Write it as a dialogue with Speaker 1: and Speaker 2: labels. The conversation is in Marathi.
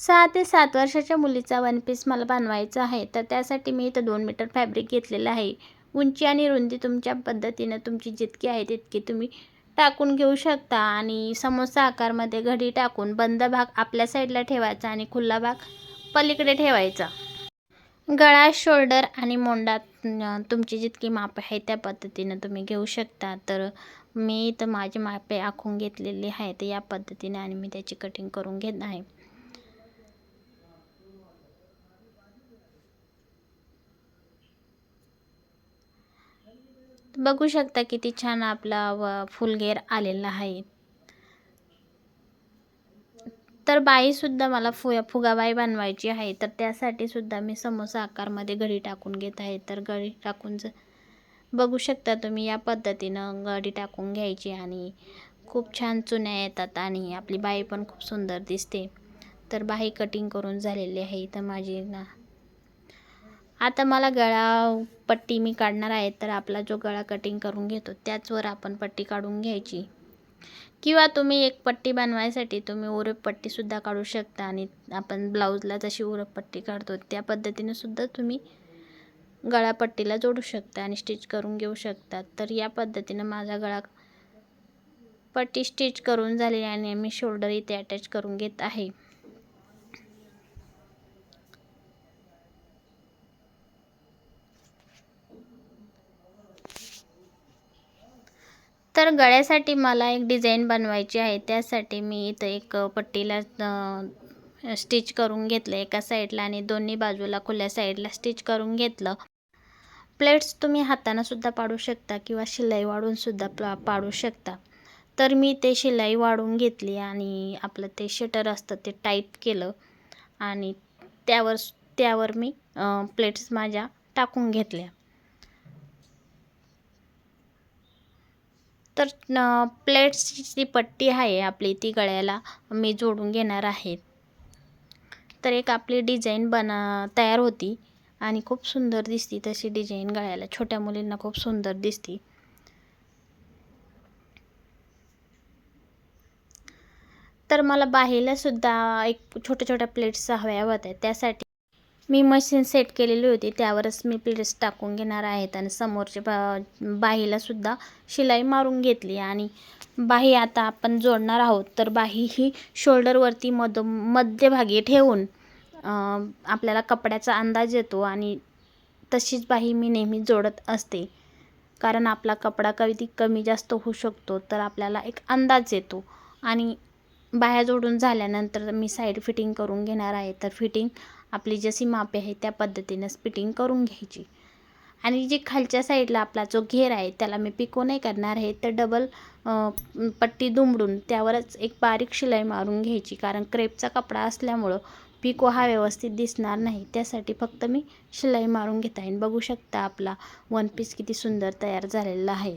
Speaker 1: सहा ते सात वर्षाच्या मुलीचा वन पीस मला बनवायचा आहे. तर त्यासाठी मी इथं दोन मीटर फॅब्रिक घेतलेलं आहे. उंची आणि रुंदी तुमच्या पद्धतीनं तुमची जितकी आहे तितकी तुम्ही टाकून घेऊ शकता. आणि समोसा आकारमध्ये घडी टाकून बंद भाग आपल्या साईडला ठेवायचा आणि खुला भाग पलीकडे ठेवायचा. गळा शोल्डर आणि मोंडा तुमची जितकी माप आहे त्या पद्धतीनं तुम्ही घेऊ शकता. तर मी इथं माझी मापे आखून घेतलेली आहे तर या पद्धतीने आणि मी त्याची कटिंग करून घेत आहे. बघू शकता किती छान आपला व फुलगेर आलेला आहे. तर बाईसुद्धा मला फु फुगाबाई बनवायची आहे. तर त्यासाठी सुद्धा मी समोसा आकारमध्ये घडी टाकून घेत आहे. तर घडी टाकून ज बघू शकता तुम्ही या पद्धतीनं घडी टाकून घ्यायची आणि खूप छान चुन्या येतात आणि आपली बाई पण खूप सुंदर दिसते. तर बाई कटिंग करून झालेली आहे. तर माझी ना आता मला गळा पट्टी मी काढणार आहे तर आपला जो गळा कटिंग करून घेतो त्याचवर आपण पट्टी काढून घ्यायची. किंवा तुम्ही एक पट्टी बनवायसाठी तुम्ही उरप पट्टीसुद्धा काढू शकता आणि आपण ब्लाऊजला जशी उरप पट्टी काढतो त्या पद्धतीने सुद्धा तुम्ही गळापट्टीला जोडू शकता आणि स्टिच करून घेऊ शकता. तर या पद्धतीनं माझा गळा पट्टी स्टिच करून झाली आणि मी शोल्डर इथे अटॅच करून घेत आहे. तर गळ्यासाठी मला एक डिझाईन बनवायची आहे. त्यासाठी मी इथं एक पट्टीला स्टिच करून घेतलं. एका साईडला आणि दोन्ही बाजूला खुल्या साईडला स्टिच करून घेतलं. प्लेट्स तुम्ही हातानंसुद्धा पाडू शकता किंवा शिलाई वाढूनसुद्धा पा पाडू शकता. तर मी ते शिलाई वाढून घेतली आणि आपलं ते शटर असतं ते टाईट केलं. आणि त्यावर त्यावर मी प्लेट्स माझ्या टाकून घेतल्या. तर प्लेट्सची जी पट्टी आहे आपली ती गळ्याला मी जोडून घेणार आहे. तर एक आपली डिझाईन बना तयार होती आणि खूप सुंदर दिसती तशी डिझाईन गळ्याला. छोट्या मुलींना खूप सुंदर दिसती. तर मला बाहीला सुद्धा एक छोट्या छोट्या प्लेट्स हव्या होत्या. त्यासाठी मी मशीन सेट केलेली होती. त्यावरच मी प्लेट्स टाकून घेणार आहेत आणि समोरच्या बा बाहीलासुद्धा शिलाई मारून घेतली. आणि बाही आता आपण जोडणार आहोत. तर बाही ही शोल्डरवरती मध मध्यभागी ठेवून आपल्याला कपड्याचा अंदाज येतो आणि तशीच बाही मी नेहमी जोडत असते. कारण आपला कपडा कधी कमी जास्त होऊ शकतो तर आपल्याला एक अंदाज येतो. आणि बाह्या जोडून झाल्यानंतर मी साईड फिटिंग करून घेणार आहे. तर फिटिंग आपली जशी मापे आहे त्या पद्धतीनंच फिटिंग करून घ्यायची. आणि जे खालच्या साईडला आपला जो घेर आहे त्याला मी पिको नाही करणार आहे. तर डबल पट्टी दुमडून त्यावरच एक बारीक शिलाई मारून घ्यायची. कारण क्रेपचा कपडा असल्यामुळं पिको हा व्यवस्थित दिसणार नाही. त्यासाठी फक्त मी शिलाई मारून घेता येईन बघू शकता आपला वन पीस किती सुंदर तयार झालेला आहे.